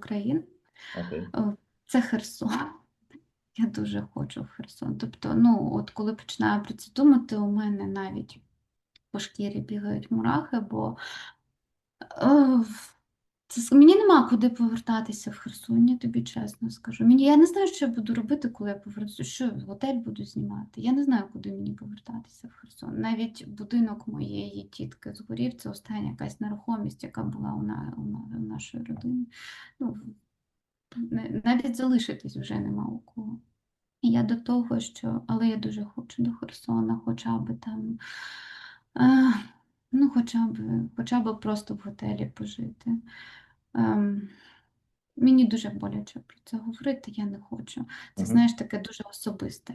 країн. України. Okay. Це Херсон. Я дуже хочу в Херсон. Тобто, ну, от коли починаю про це думати, у мене навіть по шкірі бігають мурахи, бо е, це, мені нема куди повертатися в Херсон, я тобі чесно скажу. Мені, я не знаю, що я буду робити, коли я повернуся. Що готель буду знімати? Я не знаю, куди мені повертатися в Херсон. Навіть будинок моєї тітки згорів, це остання якась нерухомість, яка була у, на, у, на- у нашої родини. Ну, навіть залишитись вже нема у кого. Я до того, що, але я дуже хочу до Херсона, хоча б там, е, ну, хоча б, хоча б просто в готелі пожити. Ем, мені дуже боляче про це говорити, я не хочу. Це, знаєш, таке дуже особисте.